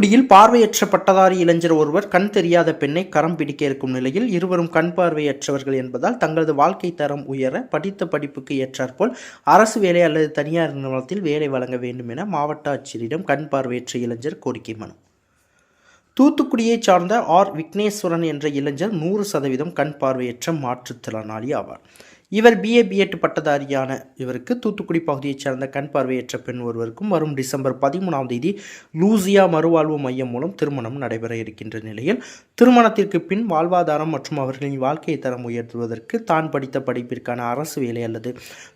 தூத்துக்குடியில் பார்வையற்ற பட்டதாரி இளைஞர் ஒருவர் கண் தெரியாத பெண்ணை கரம் பிடிக்க இருக்கும் நிலையில் இருவரும் கண் பார்வையற்றவர்கள் என்பதால் தங்களது வாழ்க்கை தரம் உயர படித்த படிப்புக்கு ஏற்றாற்போல் அரசு வேலை அல்லது தனியார் நிறுவனத்தில் வேலை வழங்க வேண்டும் என மாவட்ட ஆட்சியரிடம் கண் பார்வையற்ற இளைஞர் கோரிக்கை மனு. தூத்துக்குடியைச் சார்ந்த ஆர். விக்னேஸ்வரன் என்ற இளைஞர் நூறு சதவீதம் கண் பார்வையற்ற மாற்றுத்திறனாளி ஆவார். இவர் பிஏ பிஎட் பட்டதாரியான இவருக்கு தூத்துக்குடி பகுதியைச் சேர்ந்த கண் பார்வையற்ற பெண் ஒருவருக்கும் வரும் டிசம்பர் பதிமூணாம் தேதி லூசியா மறுவாழ்வு மையம் மூலம் திருமணம் நடைபெற இருக்கின்ற நிலையில் திருமணத்திற்கு பின் வாழ்வாதாரம் மற்றும் அவர்களின் வாழ்க்கை தரம் உயர்த்துவதற்கு தான் படித்த படிப்பிற்கான அரசு வேலை அல்லது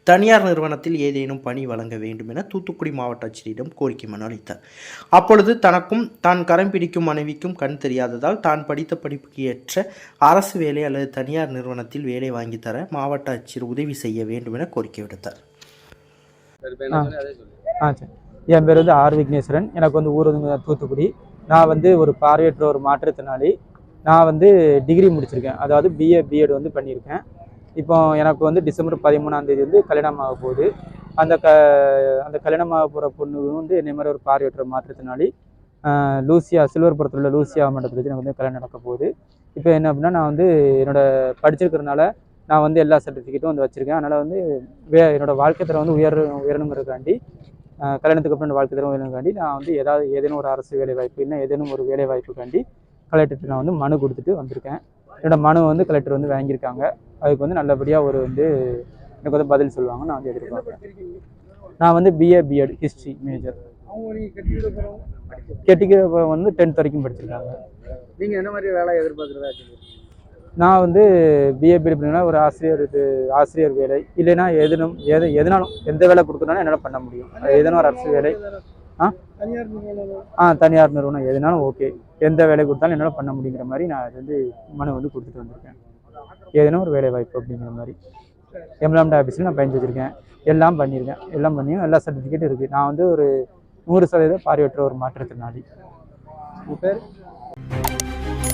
தனியார் நிறுவனத்தில் ஏதேனும் பணி வழங்க வேண்டும் என தூத்துக்குடி மாவட்ட ஆட்சியரிடம் கோரிக்கை மனு அளித்தார். அப்பொழுது தனக்கும் தான் கரம் பிடிக்கும் மனைவிக்கும் கண் தெரியாததால் தான் படித்த படிப்புக்கு ஏற்ற அரசு வேலை அல்லது தனியார் நிறுவனத்தில் வேலை வாங்கி தர மாவட்ட ஆட்சியர் உதவி செய்ய வேண்டும் என கோரிக்கை விடுத்தார். ஆ. சரி. என் பேர் வந்து ஆர் விக்னேஸ்வரன். எனக்கு வந்து ஊர் வந்து தூத்துக்குடி. நான் வந்து ஒரு பார்வையற்ற ஒரு மாற்றுத்திறனாளி. நான் வந்து டிகிரி முடிச்சிருக்கேன். அதாவது பிஏ பிஎட் வந்து பண்ணியிருக்கேன். இப்போ எனக்கு வந்து டிசம்பர் பதிமூணாம் தேதி வந்து கல்யாணம் ஆக போகுது. அந்த க அந்த கல்யாணம் ஆக போகிற பொண்ணு வந்து என்னை மாதிரி ஒரு பார்வையற்ற மாற்றுத்திறனாளி. லூசியா சில்வர்புரத்தில் உள்ள லூசியா மண்டபத்தில் வச்சு எனக்கு வந்து கல்யாணம் நடக்க போகுது. இப்போ என்ன அப்படின்னா நான் வந்து என்னோட படிச்சிருக்கிறதுனால நான் வந்து எல்லா சர்டிஃபிகேட்டும் வந்து வச்சுருக்கேன். அதனால் வந்து வே என்னோட வாழ்க்கை தரம் வந்து உயர் உயரணுங்கிறதுக்காண்டி கல்யாணத்துக்கு அப்புறம் வாழ்க்கை தரம் உயரணுங்காண்டி நான் வந்து ஏதாவது ஏதேனும் ஒரு அரசு வேலை வாய்ப்பு இல்லை ஏதேனும் ஒரு வேலை வாய்ப்புக்காண்டி கலெக்டர்கிட்ட நான் வந்து மனு கொடுத்துட்டு வந்திருக்கேன். என்னோட மனு வந்து கலெக்டர் வந்து வாங்கியிருக்காங்க. அதுக்கு வந்து நல்லபடியாக ஒரு வந்து எனக்கு வந்து பதில் சொல்லுவாங்க நான் வந்து எதிர்பார்க்குறேன். நான் வந்து பிஏ பிஎட் ஹிஸ்ட்ரி மேஜர் அவங்க நீங்க கட்டிக்கிற போறோம் கெட்டிக்க வந்து டென்த் வரைக்கும் படிச்சிருக்காங்க. நீங்க என்ன மாதிரி வேலை எதிர்பார்க்கறதா நான் வந்து பிஏ பிஎட் பண்ணிங்கன்னா ஒரு ஆசிரியர் இது ஆசிரியர் வேலை. இல்லைன்னா எதுனும் எது எதுனாலும் எந்த வேலை கொடுக்கணும்னாலும் என்னால் பண்ண முடியும். எதனா ஒரு அரசு வேலை. ஆ? தனியார் நிறுவனம். ஆ தனியார் நிறுவனம் எதுனாலும் ஓகே. எந்த வேலை கொடுத்தாலும் என்னால் பண்ண முடியுங்கிற மாதிரி நான் அது வந்து மனு வந்து கொடுத்துட்டு வந்திருக்கேன். ஏதேனும் ஒரு வேலை வாய்ப்பு அப்படிங்கிற மாதிரி. எம்ப்ளாய்மெண்ட் ஆஃபீஸில் நான் பயந்து வச்சுருக்கேன் எல்லாம் பண்ணியிருக்கேன். எல்லாம் பண்ணியும் எல்லா சர்டிஃபிகேட்டும் இருக்குது நான் வந்து ஒரு நூறு சதவீதம் பார்வையற்ற ஒரு மாற்றுத்திறனாளி. பேர்?